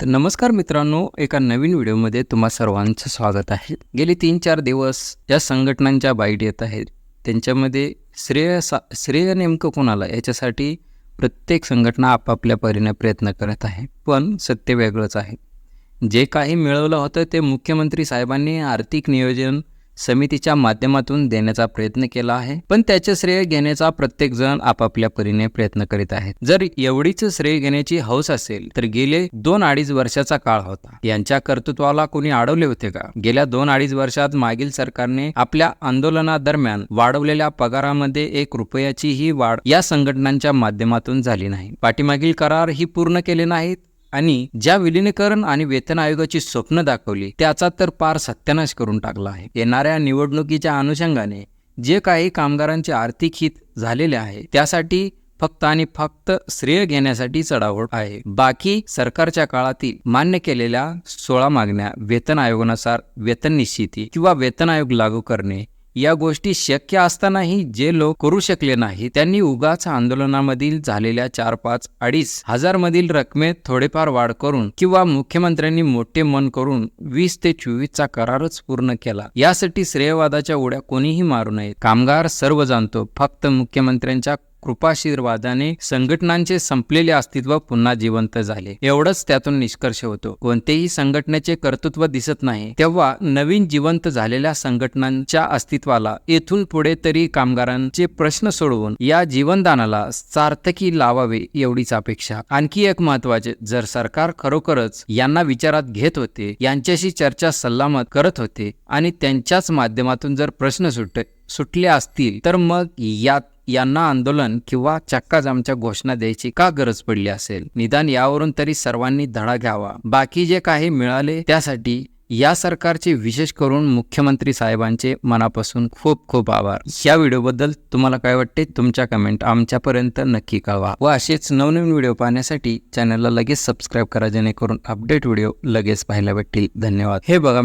तर नमस्कार मित्रांनो एका नवीन व्हिडिओमध्ये तुम्हा सर्वांचं स्वागत आहे. गेले तीन चार दिवस ज्या संघटनांच्या बाईट येत आहेत. त्यांच्यामध्ये श्रेय सा श्रेय नेमकं कोणाला? याच्यासाठी प्रत्येक संघटना आपापल्या परीने प्रयत्न करत आहे पण सत्य वेगळंच आहे. जे काही मिळवलं होतं ते मुख्यमंत्री साहेबांनी आर्थिक नियोजन समितीच्या माध्यमातून देण्याचा प्रयत्न केला आहे. पण त्याचे श्रेय घेण्याचा प्रत्येक जण आपापल्या परीने प्रयत्न करीत आहे जर एवढीच श्रेय घेण्याची हौस असेल तर गेले दोन अडीच वर्षाचा काळ होता. यांच्या कर्तृत्वाला कोणी अडवले होते का? गेल्या दोन अडीच वर्षात मागील सरकारने आपल्या आंदोलनादरम्यान वाढवलेल्या पगारामध्ये एक रुपयाचीही वाढ या संघटनांच्या माध्यमातून झाली नाही. पाठीमागील करार ही पूर्ण केले नाहीत? आणि ज्या विलिनीकरण आणि वेतन आयोगाची स्वप्न दाखवली त्याचा तर पार सत्यानाश करून टाकला आहे. येणाऱ्या निवडणुकीच्या अनुषंगाने जे काही कामगारांचे आर्थिक हित झालेले आहे त्यासाठी फक्त आणि फक्त श्रेय घेण्यासाठी चढावड आहे. बाकी सरकारच्या काळातील मान्य केलेल्या सोळा मागण्या वेतन आयोगानुसार वेतन निश्चिती किंवा वेतन आयोग लागू करणे या गोष्टी शक्य असतानाही जे लोक करू शकले नाही त्यांनी उगाच आंदोलनामधील झालेल्या चार पाच अडीच हजार मधील रकमेत थोडेफार वाढ करून किंवा मुख्यमंत्र्यांनी मोठे मन करून वीस ते चोवीसचा करारच पूर्ण केला. यासाठी श्रेयवादाच्या उड्या कोणीही मारू नयेत कामगार सर्व जाणतो फक्त मुख्यमंत्र्यांच्या कृपाशीर्वादाने संघटनांचे संपलेले अस्तित्व पुन्हा जिवंत झाले. एवढंच त्यातून निष्कर्ष होतो. कोणतेही संघटनेचे कर्तृत्व दिसत नाही तेव्हा नवीन जिवंत झालेल्या संघटनांच्या अस्तित्वाला येथून पुढे तरी कामगारांचे प्रश्न सोडवून या जीवनदानाला सार्थकी लावावे एवढीच अपेक्षा. आणखी एक महत्त्वाचे जर सरकार खरोखरच यांना विचारात घेत होते यांच्याशी चर्चा सल्लामत करत होते आणि त्यांच्याच माध्यमातून जर प्रश्न सुट सुटले असतील तर मग यात यांना आंदोलन किंवा चक्काजामच्या घोषणा द्यायची का गरज पडली असेल? निदान यावरून तरी सर्वांनी धडा घ्यावा. बाकी जे काही मिळाले त्यासाठी या सरकारचे विशेष करून मुख्यमंत्री साहेबांचे मनापासून खूप खूप आभार. या व्हिडिओबद्दल तुम्हाला काय वाटते? तुमच्या कमेंट आमच्यापर्यंत नक्की कळवा. व असेच नवनवीन व्हिडिओ पाहण्यासाठी चॅनलला लगेच सबस्क्राईब करा जेणेकरून अपडेट व्हिडिओ लगेच पाहायला भेटतील. धन्यवाद. हे बघा